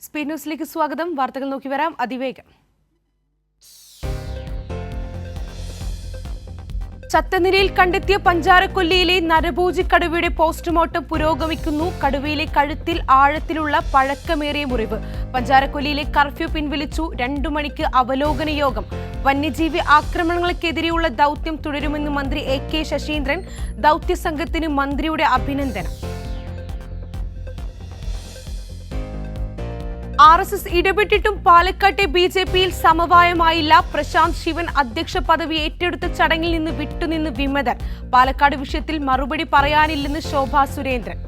Speed ന്യൂസിലേക്ക് സ്വാഗതം. വാർത്തകൾ നോക്കി വരാം. അതിവേഗം. ചത്തനിരയിൽ കണ്ടെത്തിയ പഞ്ചാരക്കൊല്ലിയിലെ നരഭൂജി കടുവയുടെ പോസ്റ്റ്മോർട്ടം പുരോഗമിക്കുന്നു. കടുവയിലെ കഴുത്തിൽ ആഴത്തിലുള്ള പഴക്കമേറിയ മുറിവ്. പഞ്ചാരക്കൊല്ലിയിലെ കർഫ്യൂ പിൻവലിച്ചു. രണ്ടു മണിക്ക് അവലോകന യോഗം. വന്യജീവി ആക്രമണങ്ങൾക്കെതിരെയുള്ള ദൗത്യം തുടരുമെന്ന് മന്ത്രി എ കെ ശശീന്ദ്രൻ ദൗത്യ സംഘത്തിന് മന്ത്രിയുടെ അഭിനന്ദനം. ആർ എസ് എസ് ഇടപെട്ടിട്ടും പാലക്കാട്ടെ ബി ജെ പിയിൽ സമവായമായില്ല. പ്രശാന്ത് ശിവൻ അധ്യക്ഷ പദവി ഏറ്റെടുത്ത ചടങ്ങിൽ നിന്ന് വിട്ടുനിന്ന് വിമതർ പാലക്കാട് വിഷയത്തിൽ മറുപടി പറയാനില്ലെന്ന് ശോഭാ സുരേന്ദ്രൻ.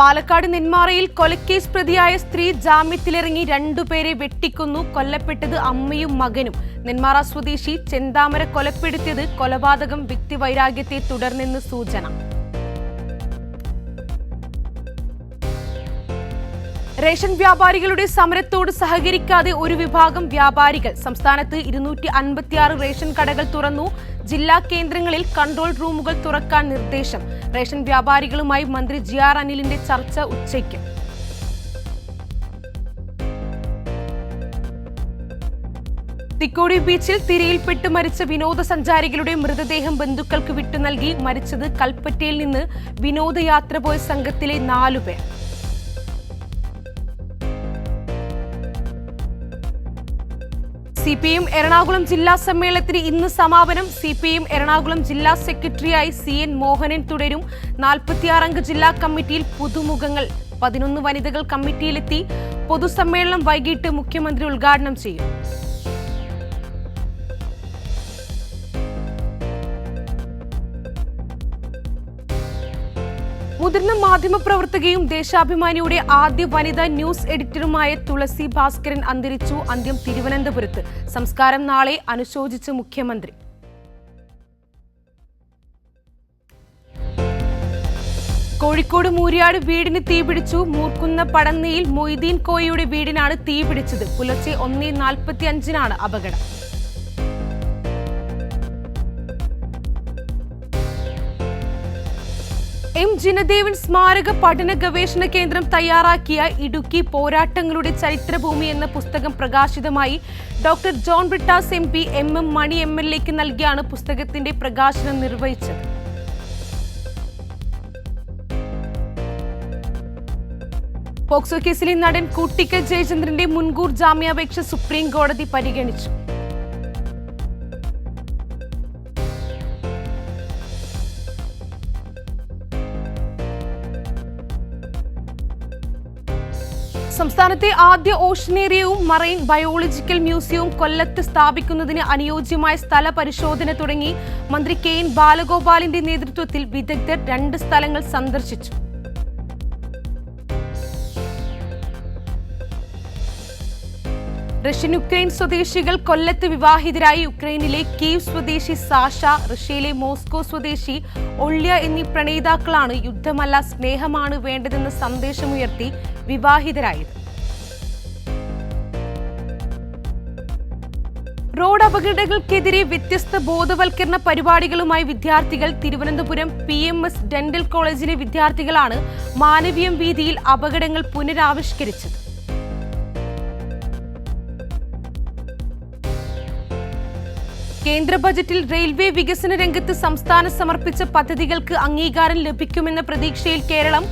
പാലക്കാട് നെന്മാറയിൽ കൊലക്കേസ് പ്രതിയായ സ്ത്രീ ജാമ്യത്തിലിറങ്ങി രണ്ടുപേരെ വെട്ടിക്കൊന്നു. കൊല്ലപ്പെട്ടത് അമ്മയും മകനും. നെന്മാറ സ്വദേശി ചെന്താമര കൊലപ്പെടുത്തിയത് കൊലപാതകം വ്യക്തിവൈരാഗ്യത്തെ തുടർന്നെന്ന് സൂചന. റേഷൻ വ്യാപാരികളുടെ സമരത്തോട് സഹകരിക്കാതെ ഒരു വിഭാഗം വ്യാപാരികൾ സംസ്ഥാനത്ത് ഇരുന്നൂറ്റി അൻപത്തിയാറ് റേഷൻ കടകൾ തുറന്നു. ജില്ലാ കേന്ദ്രങ്ങളിൽ കൺട്രോൾ റൂമുകൾ തുറക്കാൻ നിർദ്ദേശം. റേഷൻ വ്യാപാരികളുമായി മന്ത്രി ജി ആർ അനിലിന്റെ ചർച്ച ഉച്ചയ്ക്ക്. തിക്കോടി ബീച്ചിൽ തിരയിൽപ്പെട്ട് മരിച്ച വിനോദസഞ്ചാരികളുടെ മൃതദേഹം ബന്ധുക്കൾക്ക് വിട്ടു നൽകി മരിച്ചത് കൽപ്പറ്റയിൽ നിന്ന് വിനോദയാത്ര പോയ സംഘത്തിലെ നാലുപേർ. സി പി എം എറണാകുളം ജില്ലാ സമ്മേളനത്തിന് ഇന്ന് സമാപനം. സി പി എം എറണാകുളം ജില്ലാ സെക്രട്ടറിയായി സി എൻ മോഹനൻ തുടരും. നാൽപ്പത്തിയാറംഗ ജില്ലാ കമ്മിറ്റിയിൽ പുതുമുഖങ്ങൾ. പതിനൊന്ന് വനിതകൾ കമ്മിറ്റിയിലെത്തി. പൊതുസമ്മേളനം വൈകിട്ട് മുഖ്യമന്ത്രി ഉദ്ഘാടനം ചെയ്യും. മുതിർന്ന മാധ്യമപ്രവർത്തകയും ദേശാഭിമാനിയുടെ ആദ്യ വനിതാ ന്യൂസ് എഡിറ്ററുമായ തുളസി ഭാസ്കരൻ അന്തരിച്ചു അന്ത്യം തിരുവനന്തപുരത്ത്. സംസ്കാരം നാളെ അനുശോചിച്ച് മുഖ്യമന്ത്രി. കോഴിക്കോട് മൂര്യാട് വീടിന് തീപിടിച്ചു മൂർക്കുന്ന പടന്നയിൽ മൊയ്തീൻ കോയയുടെ വീടിനാണ് തീപിടിച്ചത് പുലർച്ചെ ഒന്നേ നാൽപ്പത്തി അഞ്ചിനാണ് അപകടം. എം ജിനദേവൻ സ്മാരക പഠന ഗവേഷണ കേന്ദ്രം തയ്യാറാക്കിയ ഇടുക്കി പോരാട്ടങ്ങളുടെ ചരിത്രഭൂമി എന്ന പുസ്തകം പ്രകാശിതമായി doctor John Brittas M P M M Mani M L എക്ക് നൽകിയാണ് പുസ്തകത്തിന്റെ പ്രകാശനം നിർവഹിച്ചത്. പോക്സോ കേസിലെ നടൻ കുട്ടിക്ക ജയചന്ദ്രന്റെ മുൻകൂർ ജാമ്യാപേക്ഷ സുപ്രീം കോടതി പരിഗണിച്ചു. സംസ്ഥാനത്തെ ആദ്യ ഓഷനേറിയവും മറൈൻ ബയോളജിക്കൽ മ്യൂസിയവും കൊല്ലത്ത് സ്ഥാപിക്കുന്നതിന് അനുയോജ്യമായ സ്ഥല പരിശോധന തുടങ്ങി മന്ത്രി കെ എൻ ബാലഗോപാലിന്റെ നേതൃത്വത്തിൽ വിദഗ്ധർ രണ്ട് സ്ഥലങ്ങൾ സന്ദർശിച്ചു. റഷ്യൻ യുക്രൈൻ സ്വദേശികൾ കൊല്ലത്ത് വിവാഹിതരായി യുക്രൈനിലെ കീവ് സ്വദേശി സാഷ റഷ്യയിലെ മോസ്കോ സ്വദേശി ഒള്യ എന്നീ പ്രണയിതാക്കളാണ് യുദ്ധമല്ല സ്നേഹമാണ് വേണ്ടതെന്ന സന്ദേശമുയർത്തി വിവാഹിതരായത്. റോഡ് അപകടങ്ങൾക്കെതിരെ വ്യത്യസ്ത ബോധവൽക്കരണ പരിപാടികളുമായി വിദ്യാർത്ഥികൾ Thiruvananthapuram P M S dental കോളേജിലെ വിദ്യാർത്ഥികളാണ് മാനവീയം വീതിയിൽ അപകടങ്ങൾ പുനരാവിഷ്കരിച്ചത്. കേന്ദ്ര ബജറ്റിൽ റെയിൽവേ വികസന രംഗത്ത് സംസ്ഥാനം സമർപ്പിച്ച പദ്ധതികൾക്ക് അംഗീകാരം ലഭിക്കുമെന്ന പ്രതീക്ഷയിൽ കേരളം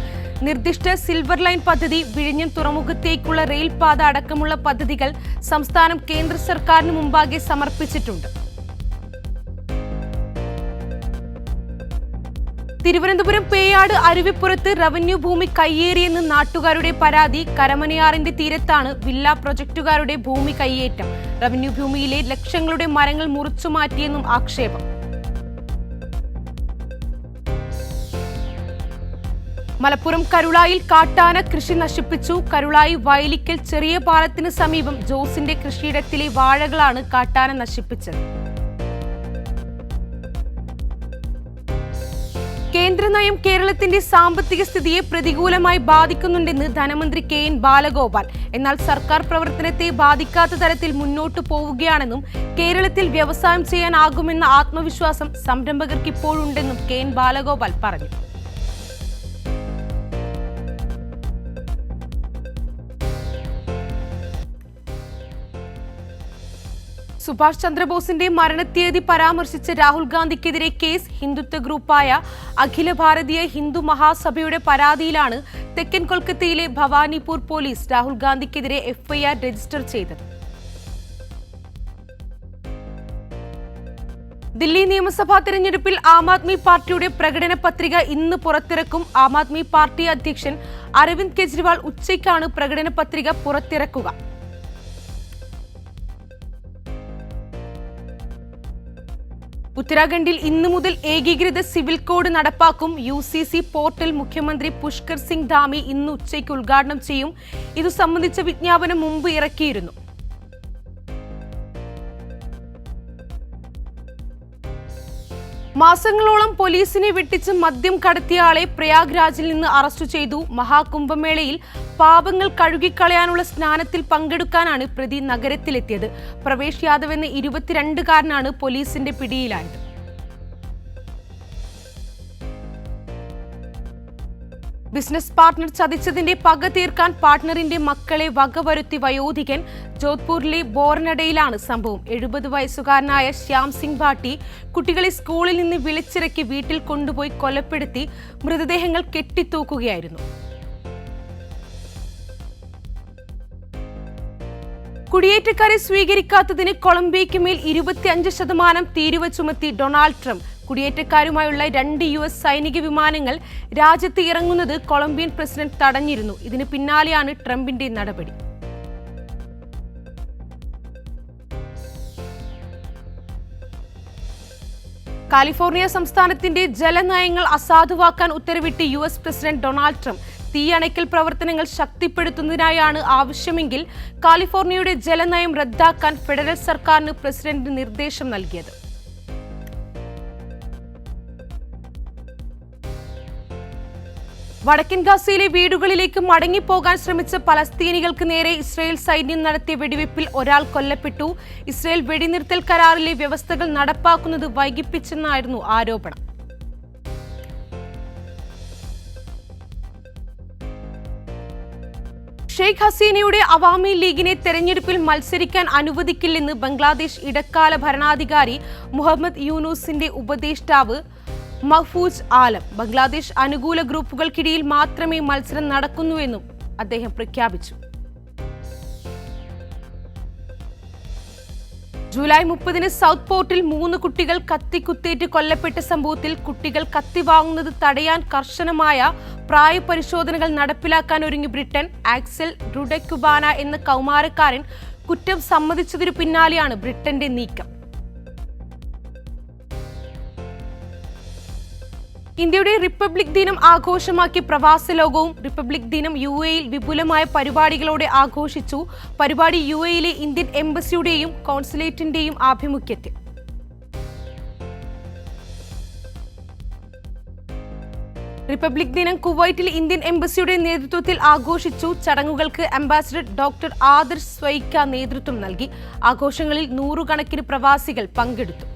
നിർദ്ദിഷ്ട സിൽവർ ലൈൻ പദ്ധതി വിഴിഞ്ഞം തുറമുഖത്തേക്കുള്ള റെയിൽ പാത അടക്കമുള്ള പദ്ധതികൾ സംസ്ഥാനം കേന്ദ്ര സർക്കാരിന് മുമ്പാകെ സമർപ്പിച്ചിട്ടുണ്ട്. തിരുവനന്തപുരം പേയാട് അരുവിപ്പുറത്ത് റവന്യൂ ഭൂമി കയ്യേറിയെന്ന് നാട്ടുകാരുടെ പരാതി. കരമനയാറിന്റെ തീരത്താണ് വില്ല പ്രൊജക്ടുകാരുടെ ഭൂമി കയ്യേറ്റം. റവന്യൂ ഭൂമിയിലെ ലക്ഷങ്ങളുടെ മരങ്ങൾ മുറിച്ചു മാറ്റിയെന്നും ആക്ഷേപം. മലപ്പുറം കരുളായിൽ കാട്ടാന കൃഷി നശിപ്പിച്ചു. കരുളായി വയലിക്കൽ ചെറിയ പാലത്തിന് സമീപം ജോസിന്റെ കൃഷിയിടത്തിലെ വാഴകളാണ് കാട്ടാന നശിപ്പിച്ചത്. കേന്ദ്ര നയം കേരളത്തിന്റെ സാമ്പത്തിക സ്ഥിതിയെ പ്രതികൂലമായി ബാധിക്കുന്നുണ്ടെന്ന് ധനമന്ത്രി കെ എൻ ബാലഗോപാൽ. എന്നാൽ സർക്കാർ പ്രവർത്തനത്തെ ബാധിക്കാത്ത തരത്തിൽ മുന്നോട്ടു പോവുകയാണെന്നും കേരളത്തിൽ വ്യവസായം ചെയ്യാനാകുമെന്ന ആത്മവിശ്വാസം സംരംഭകർക്കിപ്പോഴുണ്ടെന്നും കെ എൻ ബാലഗോപാൽ പറഞ്ഞു. സുഭാഷ് ചന്ദ്രബോസിന്റെ മരണത്തീയതി പരാമർശിച്ച് രാഹുൽ ഗാന്ധിക്കെതിരെ കേസ് ഹിന്ദുത്വ ഗ്രൂപ്പായ അഖില ഭാരതീയ ഹിന്ദു മഹാസഭയുടെ പരാതിയിലാണ് തെക്കൻ കൊൽക്കത്തയിലെ ഭവാനിപൂർ പോലീസ് രാഹുൽ ഗാന്ധിക്കെതിരെ എഫ്ഐആർ രജിസ്റ്റർ ചെയ്തത്. ദില്ലി നിയമസഭാ തെരഞ്ഞെടുപ്പിൽ ആം ആദ്മി പാർട്ടിയുടെ പ്രകടന പത്രിക ഇന്ന് പുറത്തിറക്കും. ആം ആദ്മി പാർട്ടി അധ്യക്ഷൻ അരവിന്ദ് കെജ്രിവാൾ ഉച്ചയ്ക്കാണ് പ്രകടന പത്രിക പുറത്തിറക്കുക. ഉത്തരാഖണ്ഡിൽ ഇന്നു മുതൽ ഏകീകൃത സിവിൽ കോഡ് നടപ്പാക്കും യു സി സി പോർട്ടൽ മുഖ്യമന്ത്രി പുഷ്കർ സിംഗ് ധാമി ഇന്ന് ഉച്ചയ്ക്ക് ഉദ്ഘാടനം ചെയ്യും. ഇതു സംബന്ധിച്ച വിജ്ഞാപനം മുമ്പ് ഇറക്കിയിരുന്നു. മാസങ്ങളോളം പോലീസിനെ വെട്ടിച്ച് മദ്യം കടത്തിയ ആളെ പ്രയാഗ്രാജിൽ നിന്ന് അറസ്റ്റ് ചെയ്തു. മഹാകുംഭമേളയിൽ പാപങ്ങൾ കഴുകിക്കളയാനുള്ള സ്നാനത്തിൽ പങ്കെടുക്കാനാണ് പ്രതി നഗരത്തിലെത്തിയത്. പ്രവേശ് യാദവ് എന്ന ഇരുപത്തിരണ്ടുകാരനാണ് പോലീസിന്റെ പിടിയിലായത്. ബിസിനസ് പാർട്ണർ ചതിച്ചതിന്റെ പക തീർക്കാൻ പാർട്ണറിന്റെ മക്കളെ വകവരുത്തി വയോധികൻ ജോധ്പൂരിലെ ബോർനഡയിലാണ് സംഭവം. എഴുപത് വയസ്സുകാരനായ ശ്യാം സിംഗ് ഭാട്ടി കുട്ടികളെ സ്കൂളിൽ നിന്ന് വിളിച്ചിറക്കി വീട്ടിൽ കൊണ്ടുപോയി കൊലപ്പെടുത്തി മൃതദേഹങ്ങൾ കെട്ടിത്തൂക്കുകയായിരുന്നു. കുടിയേറ്റക്കാരെ സ്വീകരിക്കാത്തതിന് കൊളംബിയയ്ക്ക് മേൽ ഇരുപത്തിയഞ്ച് ശതമാനം തീരുവ ചുമത്തി ഡൊണാൾഡ് ട്രംപ്. കുടിയേറ്റക്കാരുമായുള്ള രണ്ട് യു എസ് സൈനിക വിമാനങ്ങൾ രാജ്യത്ത് ഇറങ്ങുന്നത് കൊളംബിയൻ പ്രസിഡന്റ് തടഞ്ഞിരുന്നു. ഇതിന് പിന്നാലെയാണ് ട്രംപിന്റെ നടപടി. കാലിഫോർണിയ സംസ്ഥാനത്തിന്റെ ജലനയങ്ങൾ അസാധുവാക്കാൻ ഉത്തരവിട്ട് U S president Donald Trump. തീയണയ്ക്കൽ പ്രവർത്തനങ്ങൾ ശക്തിപ്പെടുത്തുന്നതിനായാണ് ആവശ്യമെങ്കിൽ കാലിഫോർണിയയുടെ ജലനയം റദ്ദാക്കാൻ ഫെഡറൽ സർക്കാരിന് പ്രസിഡന്റ് നിർദ്ദേശം നൽകിയത്. വടക്കൻ ഗാസയിലെ വീടുകളിലേക്ക് മടങ്ങിപ്പോകാൻ ശ്രമിച്ച പലസ്തീനികൾക്ക് നേരെ ഇസ്രയേൽ സൈന്യം നടത്തിയ വെടിവെപ്പിൽ ഒരാൾ കൊല്ലപ്പെട്ടു. ഇസ്രയേൽ വെടിനിർത്തൽ കരാറിലെ വ്യവസ്ഥകൾ നടപ്പാക്കുന്നത് വൈകിപ്പിച്ചെന്നായിരുന്നു ആരോപണം. ഷെയ്ഖ് ഹസീനയുടെ അവാമി ലീഗിനെ തെരഞ്ഞെടുപ്പിൽ മത്സരിക്കാൻ അനുവദിക്കില്ലെന്ന് ബംഗ്ലാദേശ് ഇടക്കാല ഭരണാധികാരി മുഹമ്മദ് യൂനൂസിന്റെ ഉപദേഷ്ടാവ് മഹ്ഫൂജ് ആലം ബംഗ്ലാദേശ് അനുകൂല ഗ്രൂപ്പുകൾക്കിടയിൽ മാത്രമേ മത്സരം നടക്കുന്നുവെന്നും അദ്ദേഹം പ്രഖ്യാപിച്ചു. ജൂലൈ മുപ്പതിന് സൗത്ത് പോർട്ടിൽ മൂന്ന് കുട്ടികൾ കത്തി കുത്തേറ്റ് കൊല്ലപ്പെട്ട സംഭവത്തിൽ കുട്ടികൾ കത്തി വാങ്ങുന്നത് തടയാൻ കർശനമായ പ്രായപരിശോധനകൾ നടപ്പിലാക്കാൻ ഒരുങ്ങി ബ്രിട്ടൻ ആക്സൽ റുഡെക്കുബാന എന്ന കൗമാരക്കാരൻ കുറ്റം സമ്മതിച്ചതിനു പിന്നാലെയാണ് ബ്രിട്ടന്റെ നീക്കം. ഇന്ത്യയുടെ റിപ്പബ്ലിക് ദിനം ആഘോഷമാക്കി പ്രവാസ ലോകവും റിപ്പബ്ലിക് ദിനം യു എയിൽ വിപുലമായ പരിപാടികളോടെ ആഘോഷിച്ചു. പരിപാടി യു എയിലെ ഇന്ത്യൻ എംബസിയുടെയും കോൺസുലേറ്റിന്റെയും ആഭിമുഖ്യത്തിൽ. റിപ്പബ്ലിക് ദിനം കുവൈറ്റിൽ ഇന്ത്യൻ എംബസിയുടെ നേതൃത്വത്തിൽ ആഘോഷിച്ചു. ചടങ്ങുകൾക്ക് അംബാസിഡർ ഡോക്ടർ ആദർശ് സ്വൈക്ക നേതൃത്വം നൽകി. ആഘോഷങ്ങളിൽ നൂറുകണക്കിന് പ്രവാസികൾ പങ്കെടുത്തു.